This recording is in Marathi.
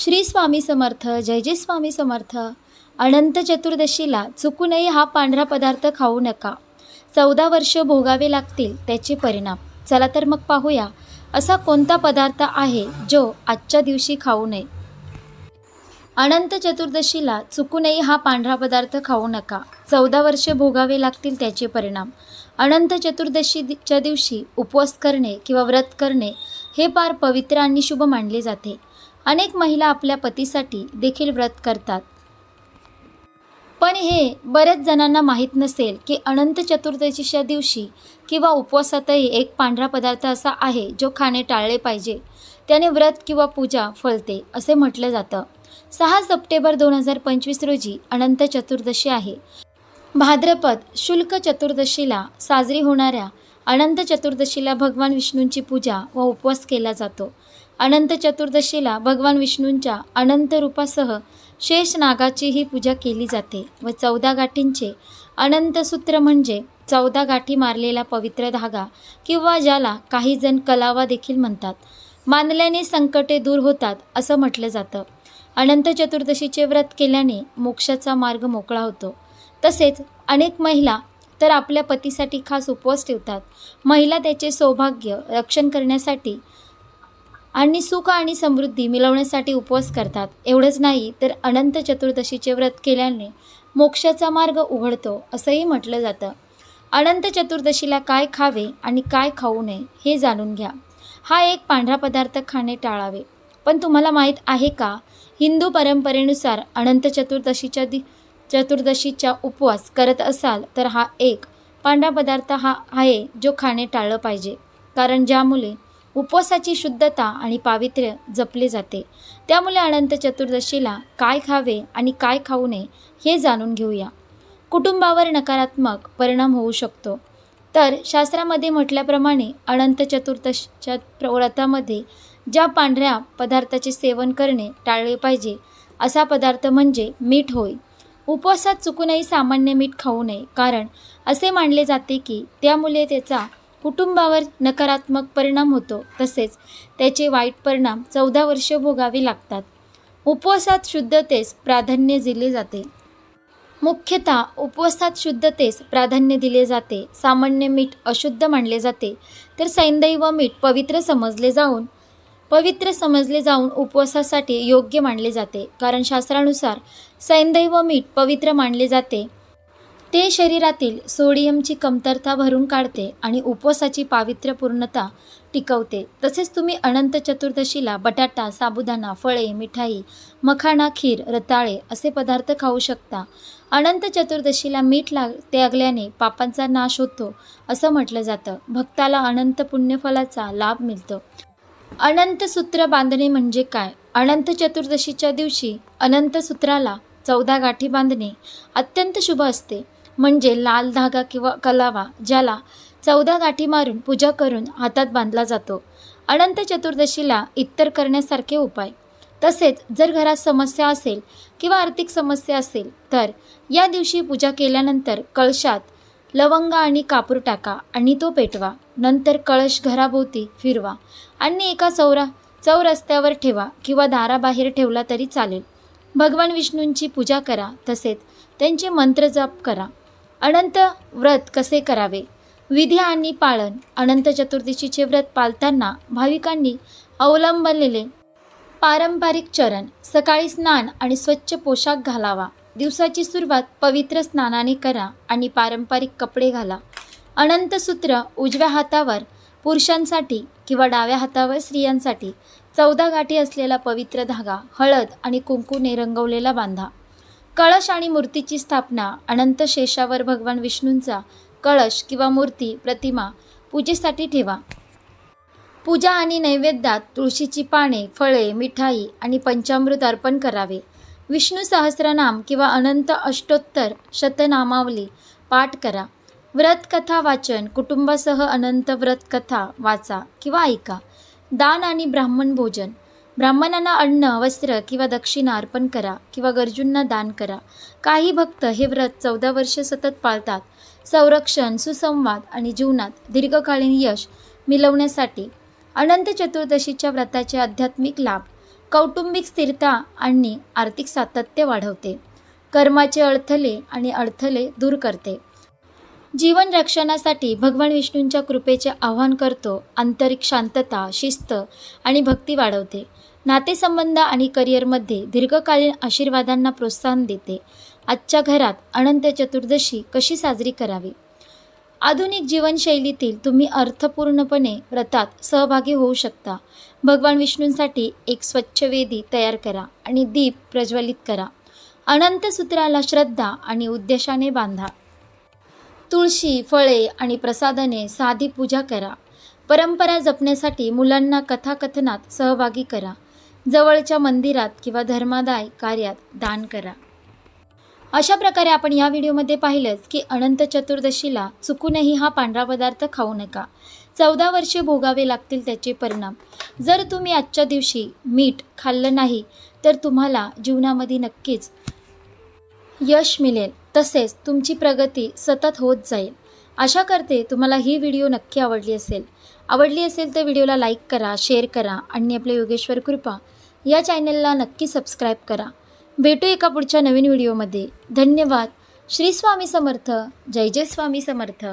श्री स्वामी समर्थ जय जय स्वामी समर्थ. अनंत चतुर्दशीला चुकूनही हा पांढरा पदार्थ खाऊ नका. चौदा वर्ष भोगावे लागतील त्याचे परिणाम. चला तर मग पाहूया असा कोणता पदार्थ आहे जो आजच्या दिवशी खाऊ नये? अनंत चतुर्दशीला चुकूनही हा पांढरा पदार्थ खाऊ नका. चौदा वर्ष भोगावे लागतील त्याचे परिणाम. अनंत चतुर्दशीच्या दिवशी उपवास करणे किंवा व्रत करणे हे फार पवित्र आणि शुभ मानले जाते. अनेक महिला आपल्या पतीसाठी देखील व्रत करतात. पण हे बऱ्याच जणांना माहीत नसेल की अनंत चतुर्दशीच्या दिवशी किंवा उपवासातही एक पांढरा पदार्थ असा आहे जो खाणे टाळले पाहिजे. त्याने व्रत किंवा पूजा फळते असे म्हटलं जातं. सहा सप्टेंबर दोन हजार पंचवीस रोजी अनंत चतुर्दशी आहे. भाद्रपद शुल्क चतुर्दशीला साजरी होणाऱ्या अनंत चतुर्दशीला भगवान विष्णूंची पूजा व उपवास केला जातो. अनंत चतुर्दशीला भगवान विष्णूंच्या अनंत रूपासह शेष नागाचीही पूजा केली जाते व चौदा गाठींचे अनंतसूत्र म्हणजे चौदा गाठी मारलेला पवित्र धागा किंवा ज्याला काही जण कलावा देखील म्हणतात. मानल्याने संकटे दूर होतात असं म्हटलं जातं. अनंत चतुर्दशीचे व्रत केल्याने मोक्षाचा मार्ग मोकळा होतो. तसेच अनेक महिला तर आपल्या पतीसाठी खास उपवास ठेवतात. महिला त्याचे सौभाग्य रक्षण करण्यासाठी आणि सुख आणि समृद्धी मिळवण्यासाठी उपवास करतात. एवढंच नाही तर अनंत चतुर्दशीचे व्रत केल्याने मोक्षाचा मार्ग उघडतो असंही म्हटलं जातं. अनंत चतुर्दशीला काय खावे आणि काय खाऊ नये हे जाणून घ्या. हा एक पांढरा पदार्थ खाणे टाळावे. पण तुम्हाला माहीत आहे का हिंदू परंपरेनुसार अनंत चतुर्दशीच्या दि चतुर्दशीचा उपवास करत असाल तर हा एक पांढरा पदार्थ हा आहे जो खाणे टाळलं पाहिजे. कारण ज्यामुळे उपवासाची शुद्धता आणि पावित्र्य जपले जाते. त्यामुळे अनंत चतुर्दशीला काय खावे आणि काय खाऊ नये हे जाणून घेऊया. कुटुंबावर नकारात्मक परिणाम होऊ शकतो. तर शास्त्रामध्ये म्हटल्याप्रमाणे अनंत चतुर्दशीच्या व्रतामध्ये ज्या पांढऱ्या पदार्थाचे सेवन करणे टाळले पाहिजे असा पदार्थ म्हणजे मीठ होय. उपवासात चुकूनही सामान्य मीठ खाऊ नये कारण असे मानले जाते की त्यामुळे त्याचा कुटुंबावर नकारात्मक परिणाम होतो. तसेच त्याचे वाईट परिणाम चौदा वर्ष भोगावे लागतात. उपवासात शुद्धतेस प्राधान्य दिले जाते. मुख्यतः उपवासात शुद्धतेस प्राधान्य दिले जाते. सामान्य मीठ अशुद्ध मानले जाते. तर सैंदैव मीठ पवित्र समजले जाऊन पवित्र समजले जाऊन उपवासासाठी योग्य मानले जाते. कारण शास्त्रानुसार सैंदैव मीठ पवित्र मानले जाते. ते शरीरातील सोडियमची कमतरता भरून काढते आणि उपवासाची पावित्र्य पूर्णता टिकवते. तसेच तुम्ही अनंत चतुर्दशीला बटाटा साबुदाणा फळे मिठाई मखाणा खीर रताळे असे पदार्थ खाऊ शकता. अनंत चतुर्दशीला मीठ लाग त्यागल्याने पापांचा नाश होतो असं म्हटलं जातं. भक्ताला अनंत पुण्यफलाचा लाभ मिळतो. अनंत सूत्र बांधणे म्हणजे काय? अनंत चतुर्दशीच्या दिवशी अनंत सूत्राला चौदा गाठी बांधणे अत्यंत शुभ असते. म्हणजे लाल धागा किंवा कलावा ज्याला चौदा गाठी मारून पूजा करून हातात बांधला जातो. अनंत चतुर्दशीला इतर करण्यासारखे उपाय. तसेच जर घरात समस्या असेल किंवा आर्थिक समस्या असेल तर या दिवशी पूजा केल्यानंतर कळशात लवंग आणि कापूर टाका आणि तो पेटवा. नंतर कळश घराभोवती फिरवा आणि एका चौरा चौरस्त्यावर ठेवा किंवा दाराबाहेर ठेवला तरी चालेल. भगवान विष्णूंची पूजा करा तसेच त्यांचे मंत्र जप करा. अनंत व्रत कसे करावे? विधी आणि पाळण अनंत चतुर्दशीचे व्रत पाळताना भाविकांनी अवलंबलेले पारंपरिक चरण सकाळी स्नान आणि स्वच्छ पोशाख घालावा. दिवसाची सुरुवात पवित्र स्नानाने करा आणि पारंपरिक कपडे घाला. अनंत सूत्र उजव्या हातावर पुरुषांसाठी किंवा डाव्या हातावर स्त्रियांसाठी. चौदा गाठी असलेला पवित्र धागा हळद आणि कुंकूने रंगवलेला बांधा. कळश आणि मूर्तीची स्थापना अनंत शेषावर भगवान विष्णूंचा कळश किंवा मूर्ती प्रतिमा पूजेसाठी ठेवा. पूजा आणि नैवेद्यात तुळशीची पाने फळे मिठाई आणि पंचामृत अर्पण करावे. विष्णू सहस्रनाम किंवा अनंत अष्टोत्तर शतनामावली पाठ करा. व्रतकथा वाचन कुटुंबासह अनंत व्रतकथा वाचा किंवा ऐका. दान आणि ब्राह्मण भोजन. ब्राह्मणांना अन्न वस्त्र किंवा दक्षिणा अर्पण करा किंवा गरजूंना दान करा. काही भक्त हे व्रत चौदा वर्ष सतत पाळतात. संरक्षण सुसंवाद आणि जीवनात दीर्घकालीन यश मिळवण्यासाठी अनंत चतुर्दशीच्या व्रताचे आध्यात्मिक लाभ कौटुंबिक स्थिरता आणि आर्थिक सातत्य वाढवते. कर्माचे अडथळे आणि अडथळे दूर करते. जीवन रक्षणासाठी भगवान विष्णूंच्या कृपेचे आवाहन करतो. आंतरिक शांतता शिस्त आणि भक्ती वाढवते. नातेसंबंध आणि करिअरमध्ये दीर्घकालीन आशीर्वादांना प्रोत्साहन देते. आजच्या घरात अनंत चतुर्दशी कशी साजरी करावी? आधुनिक जीवनशैलीतील तुम्ही अर्थपूर्णपणे व्रतात सहभागी होऊ शकता. भगवान विष्णूंसाठी एक स्वच्छ वेदी तयार करा आणि दीप प्रज्वलित करा. अनंत सूत्राला श्रद्धा आणि उद्देशाने बांधा. तुळशी फळे आणि प्रसादने साधी पूजा करा. परंपरा जपण्यासाठी मुलांना कथाकथनात सहभागी करा. जवळच्या मंदिरात किंवा धर्मादाय कार्यात दान करा. अशा प्रकारे आपण या व्हिडिओमध्ये पाहिलंच की अनंत चतुर्दशीला चुकूनही हा पांढरा पदार्थ खाऊ नका. चौदा वर्षे भोगावे लागतील त्याचे परिणाम. जर तुम्ही आजच्या दिवशी मीठ खाल्लं नाही तर तुम्हाला जीवनामध्ये नक्कीच यश मिळेल. तसेच तुमची प्रगती सतत होत जाईल. आशा करते तुम्हाला ही व्हिडिओ नक्की आवडली असेल. आवडली असेल तर व्हिडिओला लाईक करा शेअर करा आणि आपले योगेश्वर कृपा या चॅनलला नक्की सबस्क्राईब करा. भेटू एका पुढच्या नवीन व्हिडिओमध्ये. धन्यवाद. श्री स्वामी समर्थ. जय जय स्वामी समर्थ.